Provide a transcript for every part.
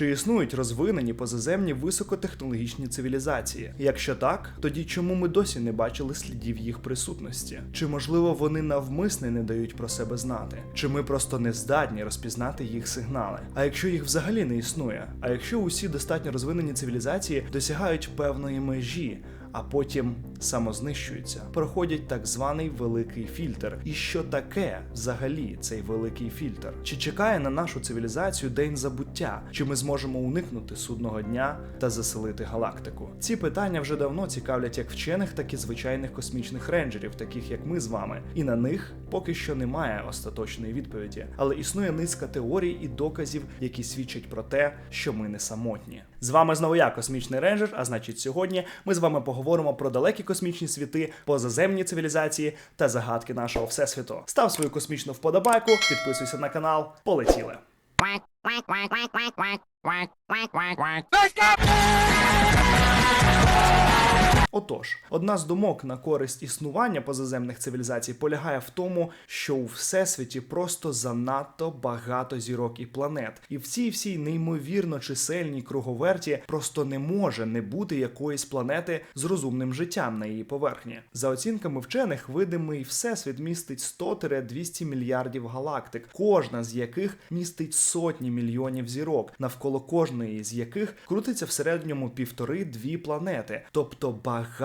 Чи існують розвинені позаземні високотехнологічні цивілізації? Якщо так, тоді чому ми досі не бачили слідів їх присутності? Чи можливо вони навмисне не дають про себе знати? Чи ми просто не здатні розпізнати їх сигнали? А якщо їх взагалі не існує? А якщо усі достатньо розвинені цивілізації досягають певної межі? А потім самознищуються, проходять так званий великий фільтр. І що таке взагалі цей великий фільтр? Чи чекає на нашу цивілізацію день забуття? Чи ми зможемо уникнути судного дня та заселити галактику? Ці питання вже давно цікавлять як вчених, так і звичайних космічних рейнджерів, таких як ми з вами, і на них поки що немає остаточної відповіді, але існує низка теорій і доказів, які свідчать про те, що ми не самотні. З вами знову я, космічний рейнджер. А значить, сьогодні ми з вами поговоримо про далекі космічні світи, позаземні цивілізації та загадки нашого всесвіту. Став свою космічну вподобайку, підписуйся на канал. Полетіли! quack quack Отож, одна з думок на користь існування позаземних цивілізацій полягає в тому, що у всесвіті просто занадто багато зірок і планет, і в цій всій неймовірно чисельній круговерті просто не може не бути якоїсь планети з розумним життям на її поверхні. За оцінками вчених, видимий всесвіт містить 100-200 мільярдів галактик, кожна з яких містить сотні мільйонів зірок, навколо кожної з яких крутиться в середньому півтори-дві планети, тобто багато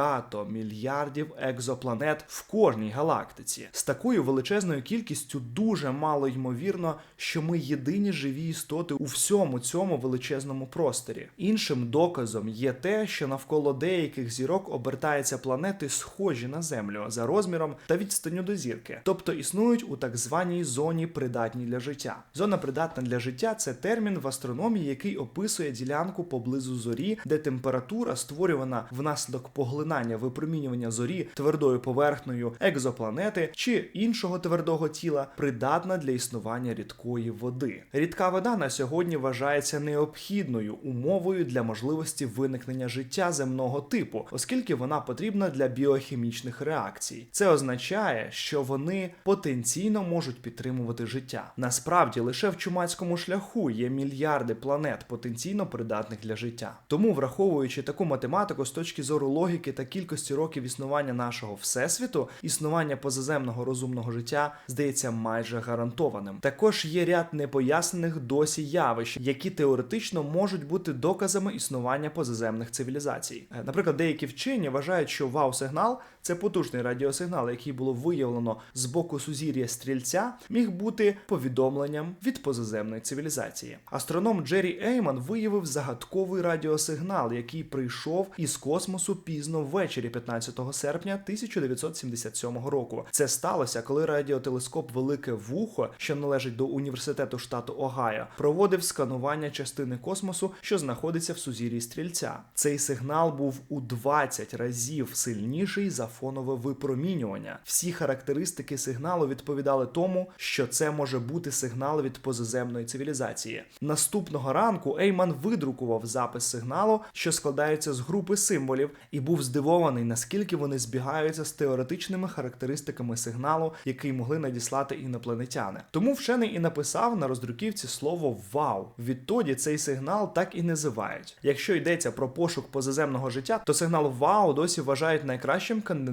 мільярдів екзопланет в кожній галактиці. З такою величезною кількістю дуже мало ймовірно, що ми єдині живі істоти у всьому цьому величезному просторі. Іншим доказом є те, що навколо деяких зірок обертаються планети, схожі на Землю за розміром та відстанню до зірки, тобто існують у так званій зоні придатній для життя. Зона придатна для життя це термін в астрономії, який описує ділянку поблизу зорі, де температура, створювана внаслідок поглинання випромінювання зорі твердою поверхнею екзопланети чи іншого твердого тіла, придатна для існування рідкої води. Рідка вода на сьогодні вважається необхідною умовою для можливості виникнення життя земного типу, оскільки вона потрібна для біохімічних реакцій. Це означає, що вони потенційно можуть підтримувати життя. Насправді лише в чумацькому шляху є мільярди планет потенційно придатних для життя. Тому, враховуючи таку математику з точки зору логіки та кількості років існування нашого всесвіту, існування позаземного розумного життя здається майже гарантованим. Також є ряд непояснених досі явищ, які теоретично можуть бути доказами існування позаземних цивілізацій. Е, Наприклад, деякі вчені вважають, що вау-сигнал це потужний радіосигнал, який було виявлено з боку сузір'я стрільця, міг бути повідомленням від позаземної цивілізації. Астроном Джері Ейман виявив загадковий радіосигнал, який прийшов із космосу пізно ввечері 15 серпня 1977 року. Це сталося, коли радіотелескоп Велике Вухо, що належить до університету штату Огайо, проводив сканування частини космосу, що знаходиться в сузір'ї стрільця. Цей сигнал був у 20 разів сильніший за фонове випромінювання. Всі характеристики сигналу відповідали тому, що це може бути сигнал від позаземної цивілізації. Наступного ранку Ейман видрукував запис сигналу, що складається з групи символів, і був здивований, наскільки вони збігаються з теоретичними характеристиками сигналу, який могли надіслати інопланетяни. Тому вчений і написав на роздруківці слово Вау. Відтоді цей сигнал так і називають. Якщо йдеться про пошук позаземного життя, то сигнал Вау досі вважають найкращим кандидатом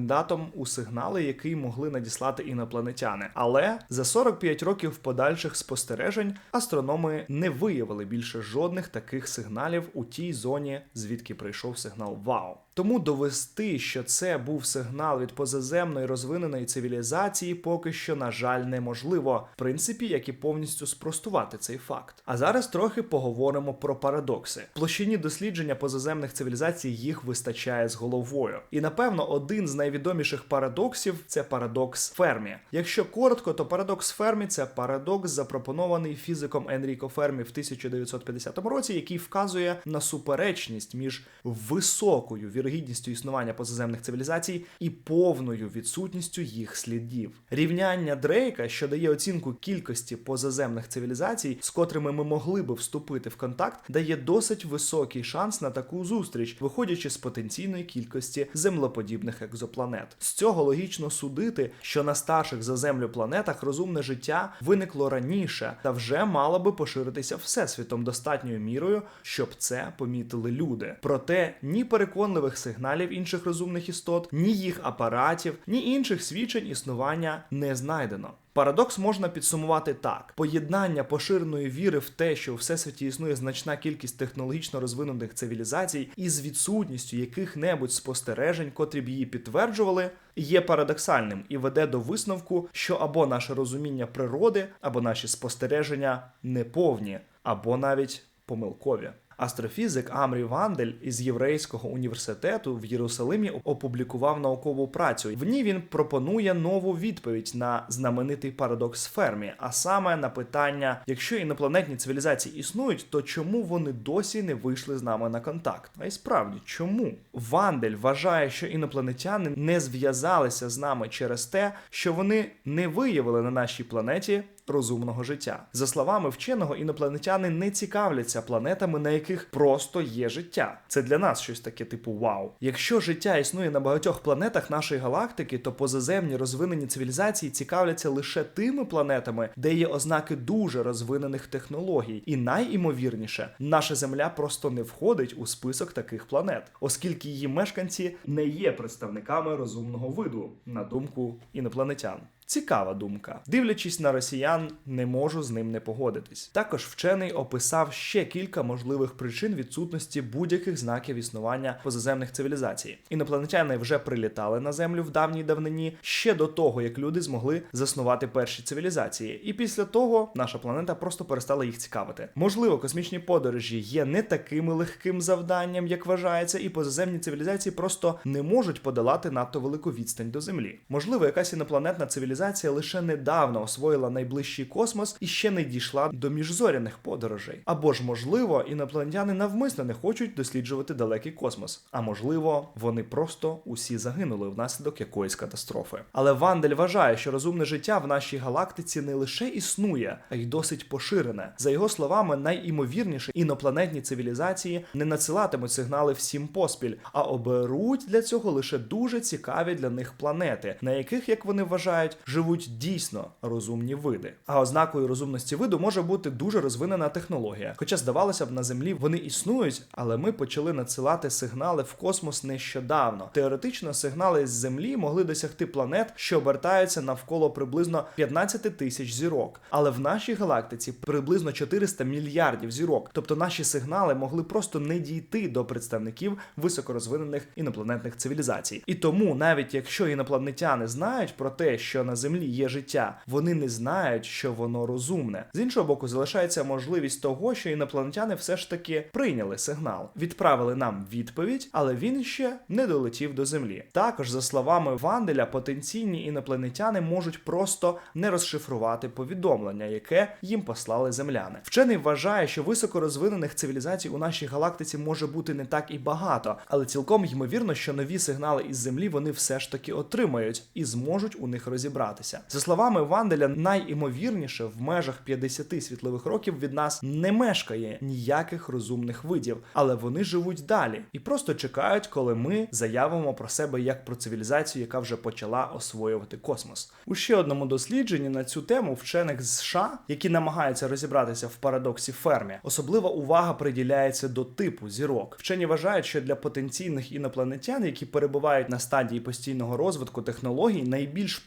у сигнали, який могли надіслати інопланетяни. Але за 45 років подальших спостережень астрономи не виявили більше жодних таких сигналів у тій зоні, звідки прийшов сигнал Вау. Тому довести, що це був сигнал від позаземної розвиненої цивілізації, поки що, на жаль, неможливо, в принципі, як і повністю спростувати цей факт. А зараз трохи поговоримо про парадокси. В площині дослідження позаземних цивілізацій їх вистачає з головою. І напевно, один з найвідоміших парадоксів це парадокс Фермі. Якщо коротко, то парадокс Фермі це парадокс, запропонований фізиком Енріко Фермі в 1950 році, який вказує на суперечність між високою вірогідністю існування позаземних цивілізацій і повною відсутністю їх слідів. Рівняння Дрейка, що дає оцінку кількості позаземних цивілізацій, з котрими ми могли би вступити в контакт, дає досить високий шанс на таку зустріч, виходячи з потенційної кількості землеподібних екзопланет. З цього логічно судити, що на старших за землю планетах розумне життя виникло раніше та вже мало би поширитися всесвітом достатньою мірою, щоб це помітили люди. Проте ні переконливих сигналів інших розумних істот, ні їх апаратів, ні інших свідчень існування не знайдено. Парадокс можна підсумувати так: поєднання поширеної віри в те, що у всесвіті існує значна кількість технологічно розвинених цивілізацій, із відсутністю яких-небудь спостережень, котрі б її підтверджували, є парадоксальним і веде до висновку, що або наше розуміння природи, або наші спостереження неповні, або навіть помилкові. Астрофізик Амрі Вандель із Єврейського університету в Єрусалимі опублікував наукову працю. В ній він пропонує нову відповідь на знаменитий парадокс Фермі, а саме на питання: якщо інопланетні цивілізації існують, то чому вони досі не вийшли з нами на контакт? А й справді, чому? Вандель вважає, що інопланетяни не зв'язалися з нами через те, що вони не виявили на нашій планеті розумного життя. За словами вченого, інопланетяни не цікавляться планетами, на яких просто є життя. Це для нас щось таке, типу вау. Якщо життя існує на багатьох планетах нашої галактики, то позаземні розвинені цивілізації цікавляться лише тими планетами, де є ознаки дуже розвинених технологій. І найімовірніше, наша Земля просто не входить у список таких планет, оскільки її мешканці не є представниками розумного виду, на думку інопланетян. Цікава думка. Дивлячись на росіян, не можу з ним не погодитись. Також вчений описав ще кілька можливих причин відсутності будь-яких знаків існування позаземних цивілізацій. Інопланетяни вже прилітали на землю в давній давнині ще до того, як люди змогли заснувати перші цивілізації. І після того наша планета просто перестала їх цікавити. Можливо, космічні подорожі є не таким легким завданням, як вважається, і позаземні цивілізації просто не можуть подолати надто велику відстань до Землі. Можливо, якась інопланетна цивілізація лише недавно освоїла найближчий космос і ще не дійшла до міжзоряних подорожей. Або ж, можливо, інопланетяни навмисно не хочуть досліджувати далекий космос. А можливо, вони просто усі загинули внаслідок якоїсь катастрофи. Але Вандель вважає, що розумне життя в нашій галактиці не лише існує, а й досить поширене. За його словами, найімовірніше інопланетні цивілізації не надсилатимуть сигнали всім поспіль, а оберуть для цього лише дуже цікаві для них планети, на яких, як вони вважають, живуть дійсно розумні види. А ознакою розумності виду може бути дуже розвинена технологія. Хоча, здавалося б, на землі вони існують, але ми почали надсилати сигнали в космос нещодавно. Теоретично сигнали з землі могли досягти планет, що обертаються навколо приблизно 15 тисяч зірок. Але в нашій галактиці приблизно 400 мільярдів зірок. Тобто наші сигнали могли просто не дійти до представників високорозвинених інопланетних цивілізацій. І тому, навіть якщо інопланетяни знають про те, що на землі є життя, вони не знають, що воно розумне. З іншого боку, залишається можливість того, що інопланетяни все ж таки прийняли сигнал, відправили нам відповідь, але він ще не долетів до землі. Також, за словами Ванделя, потенційні інопланетяни можуть просто не розшифрувати повідомлення, яке їм послали земляни. Вчений вважає, що високорозвинених цивілізацій у нашій галактиці може бути не так і багато, але цілком ймовірно, що нові сигнали із землі вони все ж таки отримають і зможуть у них розібратися. За словами Ванделя, найімовірніше в межах 50 світлових років від нас не мешкає ніяких розумних видів, але вони живуть далі і просто чекають, коли ми заявимо про себе як про цивілізацію, яка вже почала освоювати космос. У ще одному дослідженні на цю тему вчених з США, які намагаються розібратися в парадоксі Фермі, особлива увага приділяється до типу зірок. Вчені вважають, що для потенційних інопланетян, які перебувають на стадії постійного розвитку технологій, найбільш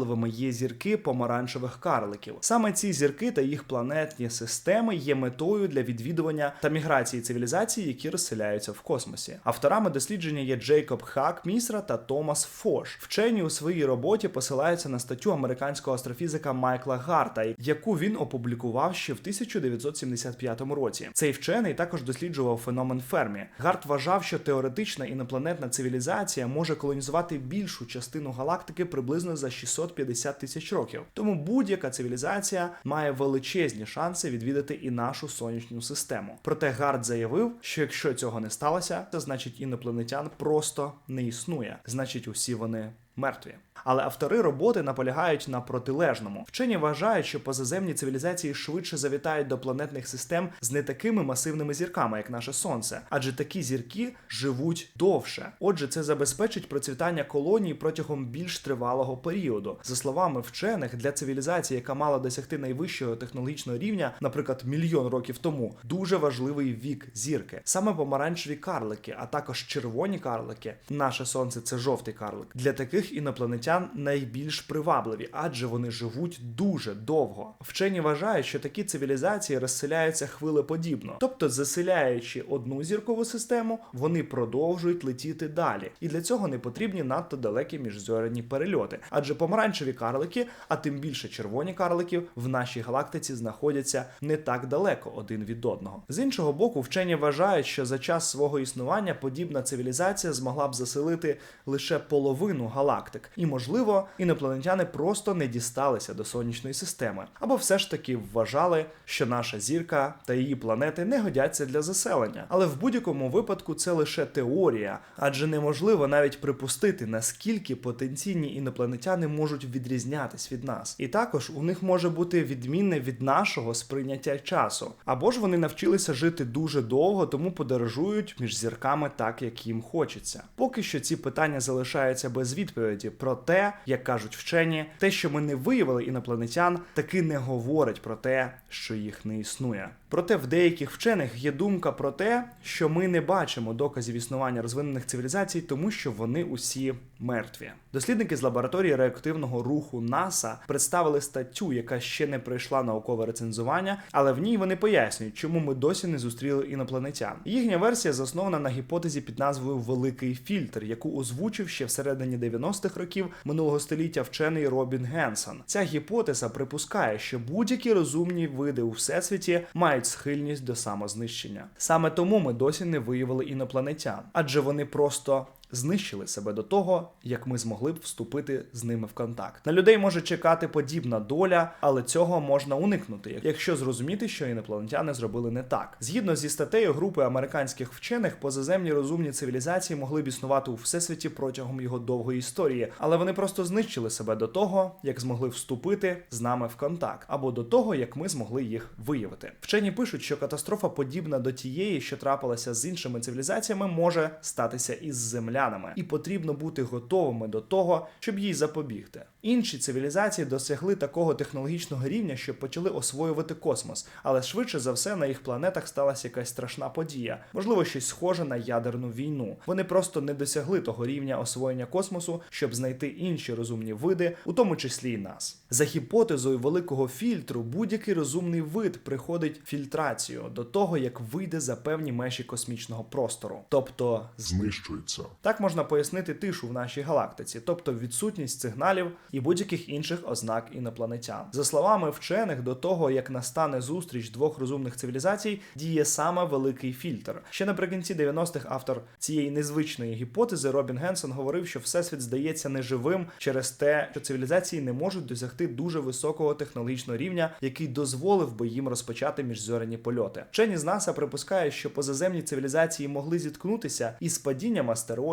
привабливими є зірки помаранчевих карликів. Саме ці зірки та їх планетні системи є метою для відвідування та міграції цивілізацій, які розселяються в космосі. Авторами дослідження є Джейкоб Хак Місра та Томас Фош. Вчені у своїй роботі посилаються на статтю американського астрофізика Майкла Гарта, яку він опублікував ще в 1975 році. Цей вчений також досліджував феномен Фермі. Гарт вважав, що теоретична інопланетна цивілізація може колонізувати більшу частину галактики приблизно за 600 750 тисяч років. Тому будь-яка цивілізація має величезні шанси відвідати і нашу сонячну систему. Проте Гард заявив, що якщо цього не сталося, це значить інопланетян просто не існує. Значить, усі вони мертві. Але автори роботи наполягають на протилежному. Вчені вважають, що позаземні цивілізації швидше завітають до планетних систем з не такими масивними зірками, як наше сонце, адже такі зірки живуть довше. Отже, це забезпечить процвітання колоній протягом більш тривалого періоду. За словами вчених, для цивілізації, яка мала досягти найвищого технологічного рівня, наприклад, мільйон років тому, дуже важливий вік зірки. Саме помаранчеві карлики, а також червоні карлики. Наше сонце це жовтий карлик. Для таких інопланетян найбільш привабливі, адже вони живуть дуже довго. Вчені вважають, що такі цивілізації розселяються хвилеподібно, тобто заселяючи одну зіркову систему, вони продовжують летіти далі. І для цього не потрібні надто далекі міжзоряні перельоти, адже помаранчеві карлики, а тим більше червоні карлики, в нашій галактиці знаходяться не так далеко один від одного. З іншого боку, вчені вважають, що за час свого існування подібна цивілізація змогла б заселити лише половину галактик, і можливо, інопланетяни просто не дісталися до сонячної системи, або все ж таки вважали, що наша зірка та її планети не годяться для заселення. Але в будь-якому випадку це лише теорія, адже неможливо навіть припустити, наскільки потенційні інопланетяни можуть відрізнятись від нас. І також у них може бути відмінне від нашого сприйняття часу, або ж вони навчилися жити дуже довго, тому подорожують між зірками так, як їм хочеться. Поки що ці питання залишаються без відповіді. Проте, як кажуть вчені, те, що ми не виявили інопланетян, таки не говорить про те, що їх не існує. Проте в деяких вчених є думка про те, що ми не бачимо доказів існування розвинених цивілізацій, тому що вони усі мертві. Дослідники з лабораторії реактивного руху НАСА представили статтю, яка ще не пройшла наукове рецензування, але в ній вони пояснюють, чому ми досі не зустріли інопланетян. Їхня версія заснована на гіпотезі під назвою Великий фільтр, яку озвучив ще всередині 90-х років минулого століття вчений Робін Генсон. Ця гіпотеза припускає, що будь-які розумні види у всесвіті мають схильність до самознищення. Саме тому ми досі не виявили інопланетян, адже вони просто знищили себе до того, як ми змогли б вступити з ними в контакт. На людей може чекати подібна доля, але цього можна уникнути, якщо зрозуміти, що інопланетяни зробили не так. Згідно зі статтею групи американських вчених, позаземні розумні цивілізації могли б існувати у всесвіті протягом його довгої історії, але вони просто знищили себе до того, як змогли вступити з нами в контакт, або до того, як ми змогли їх виявити. Вчені пишуть, що катастрофа подібна до тієї, що трапилася з іншими цивілізаціями, може статися із землянами, і потрібно бути готовими до того, щоб їй запобігти. Інші цивілізації досягли такого технологічного рівня, що почали освоювати космос, але швидше за все на їх планетах сталася якась страшна подія, можливо, щось схоже на ядерну війну. Вони просто не досягли того рівня освоєння космосу, щоб знайти інші розумні види, у тому числі й нас. За гіпотезою великого фільтру, будь-який розумний вид приходить фільтрацію до того, як вийде за певні межі космічного простору, тобто знищується. Можна пояснити тишу в нашій галактиці, тобто відсутність сигналів і будь-яких інших ознак інопланетян. За словами вчених, до того як настане зустріч двох розумних цивілізацій, діє саме великий фільтр. Ще наприкінці 90-х автор цієї незвичної гіпотези Робін Генсон говорив, що всесвіт здається неживим через те, що цивілізації не можуть досягти дуже високого технологічного рівня, який дозволив би їм розпочати міжзоряні польоти. Вчені з НАСА припускають, що позаземні цивілізації могли зіткнутися із падінням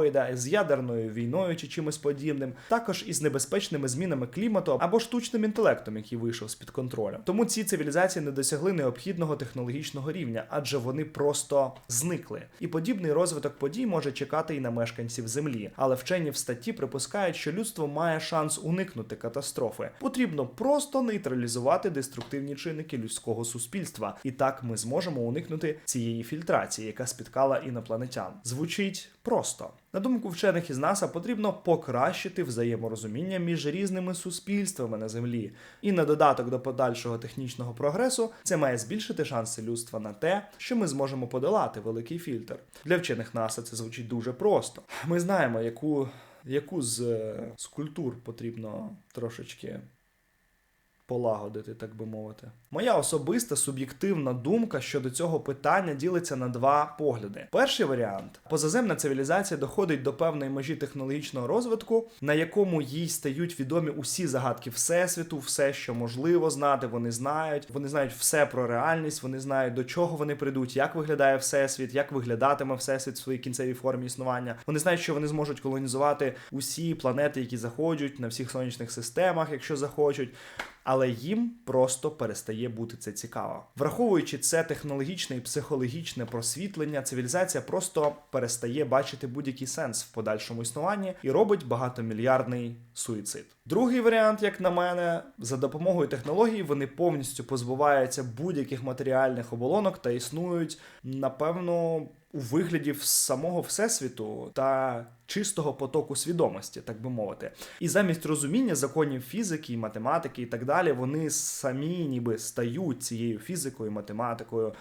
астероїда, з ядерною війною чи чимось подібним, також із небезпечними змінами клімату або штучним інтелектом, який вийшов з під контролю. Тому ці цивілізації не досягли необхідного технологічного рівня, адже вони просто зникли. І подібний розвиток подій може чекати і на мешканців Землі. Але вчені в статті припускають, що людство має шанс уникнути катастрофи. Потрібно просто нейтралізувати деструктивні чинники людського суспільства, і так ми зможемо уникнути цієї фільтрації, яка спіткала інопланетян. Звучить просто. На думку вчених із НАСА, потрібно покращити взаєморозуміння між різними суспільствами на землі. І на додаток до подальшого технічного прогресу це має збільшити шанси людства на те, що ми зможемо подолати великий фільтр. Для вчених НАСА це звучить дуже просто. Ми знаємо, яку, яку з, е, з культур потрібно трошечки полагодити, так би мовити. Моя особиста суб'єктивна думка щодо цього питання ділиться на два погляди. Перший варіант: позаземна цивілізація доходить до певної межі технологічного розвитку, на якому їй стають відомі усі загадки всесвіту, все, що можливо знати, вони знають. Вони знають все про реальність, вони знають до чого вони прийдуть, як виглядає всесвіт, як виглядатиме всесвіт в своїй кінцевій формі існування. Вони знають, що вони зможуть колонізувати усі планети, які заходять на всіх сонячних системах, якщо захочуть. Але їм просто перестає бути це цікаво. Враховуючи це технологічне і психологічне просвітлення, цивілізація просто перестає бачити будь-який сенс в подальшому існуванні і робить багатомільярдний суїцид. Другий варіант, як на мене, за допомогою технологій вони повністю позбуваються будь-яких матеріальних оболонок та існують, напевно, у вигляді самого всесвіту та чистого потоку свідомості, так би мовити. І замість розуміння законів фізики, математики і так далі, вони самі ніби стають цією фізикою, математикою,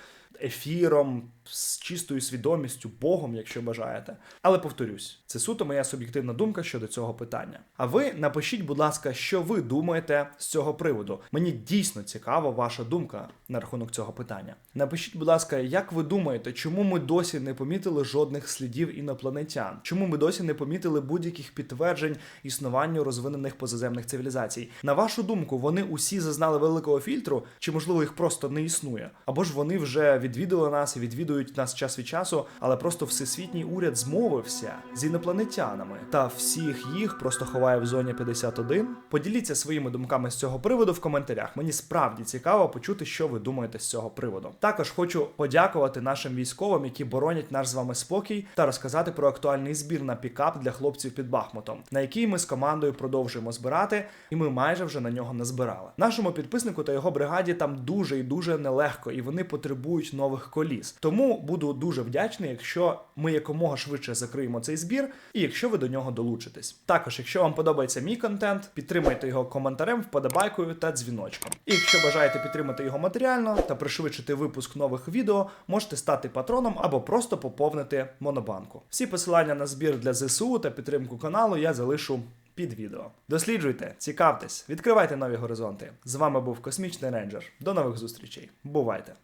ефіром, з чистою свідомістю, Богом, якщо бажаєте. Але повторюсь, це суто моя суб'єктивна думка щодо цього питання. А ви напишіть, будь ласка, що ви думаєте з цього приводу. Мені дійсно цікава ваша думка на рахунок цього питання. Напишіть, будь ласка, як ви думаєте, чому ми досі не помітили жодних слідів інопланетян? Чому ми досі не помітили будь-яких підтверджень існуванню розвинених позаземних цивілізацій? На вашу думку, вони усі зазнали великого фільтру, чи можливо їх просто не існує? Або ж вони вже відвідали нас і відвідують нас час від часу, але просто всесвітній уряд змовився з інопланетянами та всіх їх просто ховає в зоні 51? Поділіться своїми думками з цього приводу в коментарях. Мені справді цікаво почути, що ви думаєте з цього приводу. Також хочу подякувати нашим військовим, які боронять наш з вами спокій, та розказати про актуальний збір на пікап для хлопців під Бахмутом, на який ми з командою продовжуємо збирати, і ми майже вже на нього назбирали. Нашому підписнику та його бригаді там дуже і дуже нелегко, і вони потребують нових коліс. Тому буду дуже вдячний, якщо ми якомога швидше закриємо цей збір, і якщо ви до нього долучитесь. Також, якщо вам подобається мій контент, підтримайте його коментарем, вподобайкою та дзвіночком. І якщо бажаєте підтримати його матеріально та пришвидшити випуск нових відео, можете стати патроном або просто поповнити монобанку. Всі посилання на збір для ЗСУ та підтримку каналу я залишу. Під відео досліджуйте, цікавтесь, відкривайте нові горизонти. З вами був Космічний Рейнджер. До нових зустрічей. Бувайте!